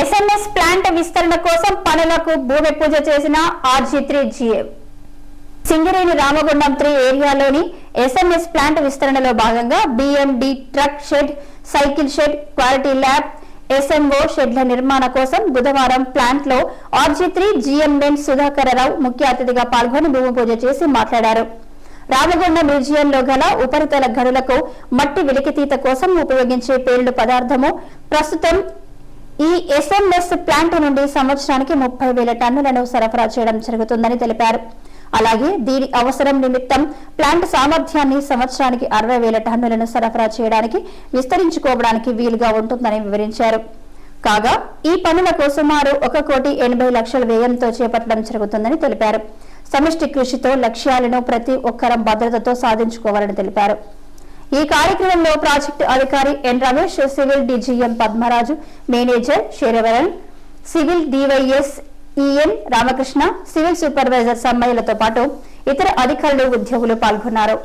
SMS plant విస్తరణ కోసం పనులకు భూమి పూజ చేసిన RG three GM Singareni Ramagundam three ఏరియాలోని SMS plant విస్తరణలో భాగంగా BMD truck shed cycle shed quality lab SMO షెడ్ల నిర్మాణ కోసం బుధవారం ప్లాంట్లో ఆర్జీ త్రీ జిఎంఎన్ సుధాకరరావు ముఖ్య అతిథిగా పాల్గొని భూమి పూజ చేసి మాట్లాడారు. రామగుండం మ్యూజియంలో గల ఉపరితల గనులకు మట్టి వెలికితీత కోసం ఉపయోగించే పేలుడు పదార్థము ప్రస్తుతం ఈ ఎస్ఎంఎస్ ప్లాంట్ నుండి సంవత్సరానికి ముప్పై వేల టన్నులను సరఫరా చేయడం జరుగుతుందని తెలిపారు. అలాగే దీని అవసరం నిమిత్తం ప్లాంట్ సామర్థ్యాన్ని సంవత్సరానికి అరవై వేల టన్నులను సరఫరా చేయడానికి విస్తరించుకోవడానికి వీలుగా ఉంటుందని వివరించారు. కాగా ఈ పనులకు సుమారు ఒక కోటి ఎనభై లక్షల వ్యయంతో చేపట్టడం జరుగుతుందని తెలిపారు. సమిష్టి కృషితో లక్ష్యాలను ప్రతి ఒక్కరం భద్రతతో సాధించుకోవాలని తెలిపారు. ఈ కార్యక్రమంలో ప్రాజెక్టు అధికారి N Ramesh civil DGM Padmaraju manager Saravanan civil DYS EN Ramakrishna civil supervisor సమ్మయ్యలతో పాటు ఇతర అధికారులు ఉద్యోగులు పాల్గొన్నారు.